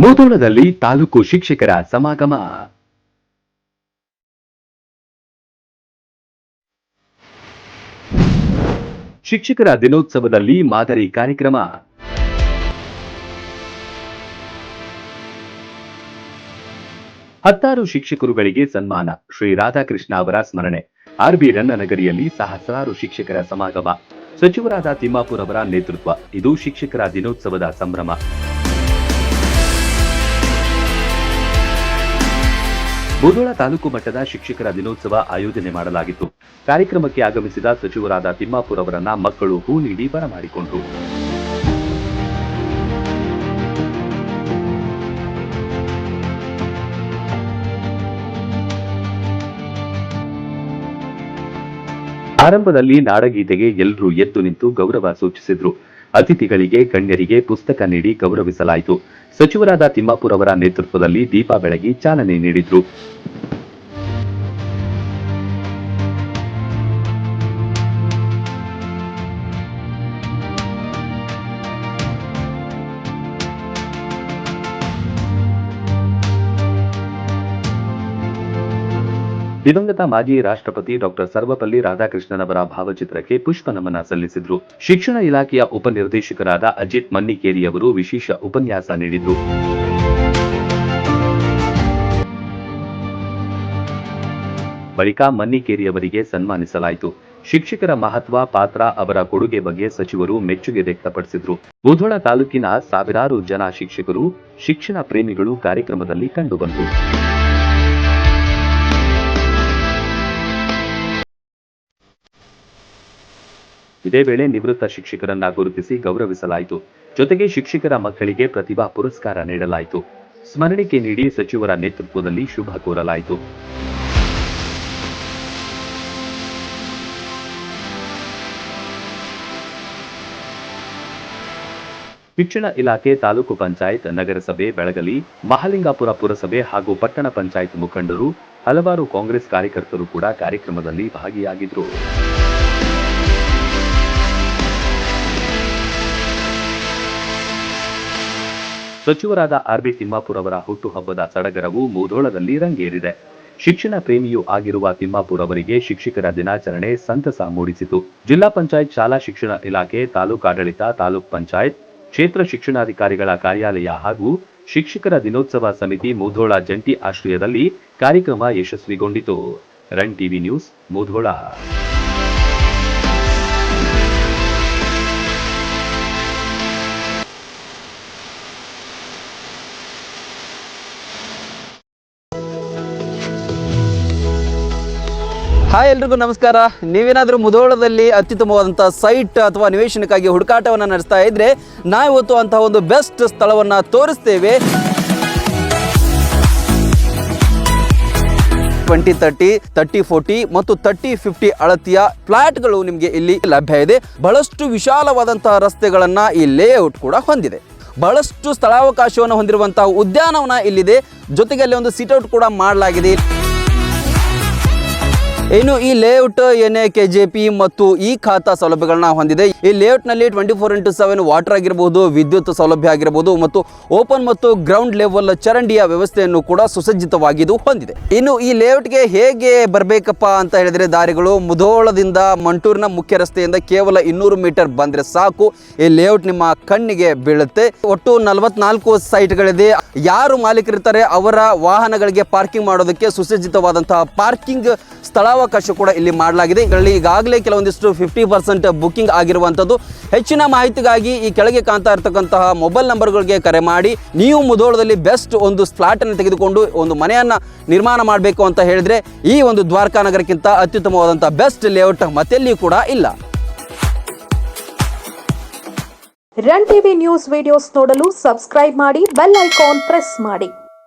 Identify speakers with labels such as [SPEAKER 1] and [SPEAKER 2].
[SPEAKER 1] ಮುದೋಳದಲ್ಲಿ ತಾಲೂಕು ಶಿಕ್ಷಕರ ಸಮಾಗಮ ಶಿಕ್ಷಕರ ದಿನೋತ್ಸವದಲ್ಲಿ ಮಾದರಿ ಕಾರ್ಯಕ್ರಮ ಹತ್ತಾರು ಶಿಕ್ಷಕರುಗಳಿಗೆ ಸನ್ಮಾನ ಶ್ರೀ ರಾಧಾಕೃಷ್ಣ ಅವರ ಸ್ಮರಣೆ ಆರ್ಬಿ ನಗರಿಯಲ್ಲಿ ಸಹಸ್ರಾರು ಶಿಕ್ಷಕರ ಸಮಾಗಮ ಸಚಿವರಾದ ತಿಮ್ಮಾಪುರ್ ಅವರ ನೇತೃತ್ವ ಇದು ಶಿಕ್ಷಕರ ದಿನೋತ್ಸವದ ಸಂಭ್ರಮ ಮುಧೋಳ ತಾಲೂಕು ಮಟ್ಟದ ಶಿಕ್ಷಕರ ದಿನೋತ್ಸವ ಆಯೋಜನೆ ಮಾಡಲಾಗಿತ್ತು ಕಾರ್ಯಕ್ರಮಕ್ಕೆ ಆಗಮಿಸಿದ ಸಚಿವರಾದ ತಿಮ್ಮಾಪುರ ಅವರನ್ನ ಮಕ್ಕಳು ಹೂ ನೀಡಿ ಬರಮಾಡಿಕೊಂಡರು ಆರಂಭದಲ್ಲಿ ನಾಡಗೀತೆಗೆ ಎಲ್ಲರೂ ಎದ್ದು ನಿಂತು ಗೌರವ ಸೂಚಿಸಿದ್ರು ಅತಿಥಿಗಳಿಗೆ ಗಣ್ಯರಿಗೆ ಪುಸ್ತಕ ನೀಡಿ ಗೌರವಿಸಲಾಯಿತು ಸಚಿವರಾದ ಅವರ ನೇತೃತ್ವದಲ್ಲಿ ದೀಪ ಬೆಳಗಿ ಚಾಲನೆ ನೀಡಿದ್ರು ದಿವಂಗತ ಮಾಜಿ ರಾಷ್ಟ್ರಪತಿ ಡಾಕ್ಟರ್ ಸರ್ವಪಲ್ಲಿ ರಾಧಾಕೃಷ್ಣನ್ ಅವರ ಭಾವಚಿತ್ರಕ್ಕೆ ಪುಷ್ಪ ನಮನ ಸಲ್ಲಿಸಿದ್ರು ಶಿಕ್ಷಣ ಇಲಾಖೆಯ ಉಪನಿರ್ದೇಶಕರಾದ ಅಜಿತ್ ಮನ್ನಿಕೇರಿ ಅವರು ವಿಶೇಷ ಉಪನ್ಯಾಸ ನೀಡಿದ್ರು ಬಳಿಕ ಮನ್ನಿಕೇರಿ ಅವರಿಗೆ ಸನ್ಮಾನಿಸಲಾಯಿತು ಶಿಕ್ಷಕರ ಮಹತ್ವ ಪಾತ್ರ ಅವರ ಕೊಡುಗೆ ಬಗ್ಗೆ ಸಚಿವರು ಮೆಚ್ಚುಗೆ ವ್ಯಕ್ತಪಡಿಸಿದ್ರು ಬುಧೋಳ ತಾಲೂಕಿನ ಸಾವಿರಾರು ಜನ ಶಿಕ್ಷಕರು ಶಿಕ್ಷಣ ಪ್ರೇಮಿಗಳು ಕಾರ್ಯಕ್ರಮದಲ್ಲಿ ಕಂಡುಬಂದರು ಇದೇ ವೇಳೆ ನಿವೃತ್ತ ಶಿಕ್ಷಕರನ್ನ ಗುರುತಿಸಿ ಗೌರವಿಸಲಾಯಿತು ಜೊತೆಗೆ ಶಿಕ್ಷಕರ ಮಕ್ಕಳಿಗೆ ಪ್ರತಿಭಾ ಪುರಸ್ಕಾರ ನೀಡಲಾಯಿತು ಸ್ಮರಣಿಕೆ ನೀಡಿ ಸಚಿವರ ನೇತೃತ್ವದಲ್ಲಿ ಶುಭ ಕೋರಲಾಯಿತು ಶಿಕ್ಷಣ ಇಲಾಖೆ ತಾಲೂಕು ಪಂಚಾಯತ್ ನಗರಸಭೆ ಬೆಳಗಲಿ ಮಹಾಲಿಂಗಾಪುರ ಪುರಸಭೆ ಹಾಗೂ ಪಟ್ಟಣ ಪಂಚಾಯತ್ ಮುಖಂಡರು ಹಲವಾರು ಕಾಂಗ್ರೆಸ್ ಕಾರ್ಯಕರ್ತರು ಕೂಡ ಕಾರ್ಯಕ್ರಮದಲ್ಲಿ ಭಾಗಿಯಾಗಿದ್ದರು ಸಚಿವರಾದ ಆರ್ಬಿ ತಿಮ್ಮಾಪುರ್ ಅವರ ಹುಟ್ಟುಹಬ್ಬದ ಸಡಗರವು ಮೂದೋಳದಲ್ಲಿ ರಂಗೇರಿದೆ ಶಿಕ್ಷಣ ಪ್ರೇಮಿಯೂ ಆಗಿರುವ ತಿಮ್ಮಾಪುರ್ ಅವರಿಗೆ ಶಿಕ್ಷಕರ ದಿನಾಚರಣೆ ಸಂತಸ ಮೂಡಿಸಿತು ಜಿಲ್ಲಾ ಪಂಚಾಯತ್ ಶಾಲಾ ಶಿಕ್ಷಣ ಇಲಾಖೆ ತಾಲೂಕಾಡಳಿತ ತಾಲೂಕ್ ಪಂಚಾಯತ್ ಕ್ಷೇತ್ರ ಶಿಕ್ಷಣಾಧಿಕಾರಿಗಳ ಕಾರ್ಯಾಲಯ ಹಾಗೂ ಶಿಕ್ಷಕರ ದಿನೋತ್ಸವ ಸಮಿತಿ ಮೂಧೋಳ ಜಂಟಿ ಆಶ್ರಯದಲ್ಲಿ ಕಾರ್ಯಕ್ರಮ ಯಶಸ್ವಿಗೊಂಡಿತು run TV news Mudhol
[SPEAKER 2] hi ಎಲ್ರಿಗೂ ನಮಸ್ಕಾರ ನೀವೇನಾದರೂ ಮುಧೋಳದಲ್ಲಿ ಅತ್ಯುತ್ತಮವಾದಂಥ ಸೈಟ್ ಅಥವಾ ನಿವೇಶನಕ್ಕಾಗಿ ಹುಡುಕಾಟವನ್ನು ನಡೆಸ್ತಾ ಇದ್ದರೆ ನಾವಿವತ್ತು ಅಂತಹ ಒಂದು ಬೆಸ್ಟ್ ಸ್ಥಳವನ್ನು ತೋರಿಸ್ತೇವೆ ಟ್ವೆಂಟಿ ತರ್ಟಿ ತರ್ಟಿ ಫೋರ್ಟಿ ಮತ್ತು ತರ್ಟಿ ಫಿಫ್ಟಿ ಅಳತಿಯ ಫ್ಲಾಟ್ಗಳು ನಿಮಗೆ ಇಲ್ಲಿ ಲಭ್ಯ ಇದೆ ಬಹಳಷ್ಟು ವಿಶಾಲವಾದಂತಹ ರಸ್ತೆಗಳನ್ನು ಈ ಲೇಔಟ್ ಕೂಡ ಹೊಂದಿದೆ ಬಹಳಷ್ಟು ಸ್ಥಳಾವಕಾಶವನ್ನು ಹೊಂದಿರುವಂತಹ ಉದ್ಯಾನವನ ಇಲ್ಲಿದೆ ಜೊತೆಗೆ ಅಲ್ಲಿ ಒಂದು ಸಿಟ್ಔಟ್ ಕೂಡ ಮಾಡಲಾಗಿದೆ ಇನ್ನು ಈ ಲೇಔಟ್ ಏನೇ ಕೆ ಮತ್ತು ಈ ಖಾತಾ ಸೌಲಭ್ಯಗಳನ್ನ ಹೊಂದಿದೆ ಈ ಲೇಔಟ್ ನಲ್ಲಿ twenty four into seven water ಆಗಿರಬಹುದು ವಿದ್ಯುತ್ ಸೌಲಭ್ಯ ಆಗಿರಬಹುದು ಮತ್ತು ಓಪನ್ ಮತ್ತು ಗ್ರೌಂಡ್ ಲೆವೆಲ್ ಚರಂಡಿಯ ವ್ಯವಸ್ಥೆಯನ್ನು ಕೂಡ ಸುಸಜ್ಜಿತವಾಗಿದ್ದು ಹೊಂದಿದೆ ಇನ್ನು ಈ ಲೇಔಟ್ಗೆ ಹೇಗೆ ಬರಬೇಕಪ್ಪ ಅಂತ ಹೇಳಿದ್ರೆ ದಾರಿಗಳು ಮುಧೋಳದಿಂದ ಮಂಟೂರಿನ ಮುಖ್ಯ ರಸ್ತೆಯಿಂದ ಕೇವಲ ಇನ್ನೂರು ಮೀಟರ್ ಬಂದ್ರೆ ಸಾಕು ಈ ಲೇಔಟ್ ನಿಮ್ಮ ಕಣ್ಣಿಗೆ ಬೀಳುತ್ತೆ ಒಟ್ಟು ನಲವತ್ನಾಲ್ಕು ಸೈಟ್ಗಳಿದೆ ಯಾರು ಮಾಲೀಕರಿರ್ತಾರೆ ಅವರ ವಾಹನಗಳಿಗೆ ಪಾರ್ಕಿಂಗ್ ಮಾಡೋದಕ್ಕೆ ಸುಸಜ್ಜಿತವಾದಂತಹ ಪಾರ್ಕಿಂಗ್ ಸ್ಥಳ ಅವಕಾಶ ಕೂಡ ಇಲ್ಲಿ ಮಾಡಲಾಗಿದೆ ಇದರಲ್ಲಿ ಈಗಾಗಲೇ ಕೆಲವೊಂದಿಷ್ಟು ಫಿಫ್ಟಿ ಪರ್ಸೆಂಟ್ ಬುಕ್ಕಿಂಗ್ ಆಗಿರುವಂಥದ್ದು ಹೆಚ್ಚಿನ ಮಾಹಿತಿಗಾಗಿ ಈ ಕೆಳಗೆ ಕಾಣ್ತಾ ಇರತಕ್ಕಂತಹ ಮೊಬೈಲ್ ನಂಬರ್ಗಳಿಗೆ ಕರೆ ಮಾಡಿ ನೀವು ಮುಧೋಳದಲ್ಲಿ ಬೆಸ್ಟ್ ಒಂದು ಸ್ಲಾಟನ್ನು ತೆಗೆದುಕೊಂಡು ಒಂದು ಮನೆಯನ್ನು ನಿರ್ಮಾಣ ಮಾಡಬೇಕು ಅಂತ ಹೇಳಿದ್ರೆ ಈ ಒಂದು ನಗರಕ್ಕಿಂತ ಅತ್ಯುತ್ತಮವಾದಂಥ ಬೆಸ್ಟ್ ಲೇಔಟ್ ಮತ್ತೆಲ್ಲಿಯೂ ಕೂಡ ಇಲ್ಲ ರನ್ ಟಿವಿ ನ್ಯೂಸ್ ವಿಡಿಯೋಸ್ ನೋಡಲು ಸಬ್ಸ್ಕ್ರೈಬ್ ಮಾಡಿ ಬೆಲ್ ಐಕಾನ್ ಪ್ರೆಸ್ ಮಾಡಿ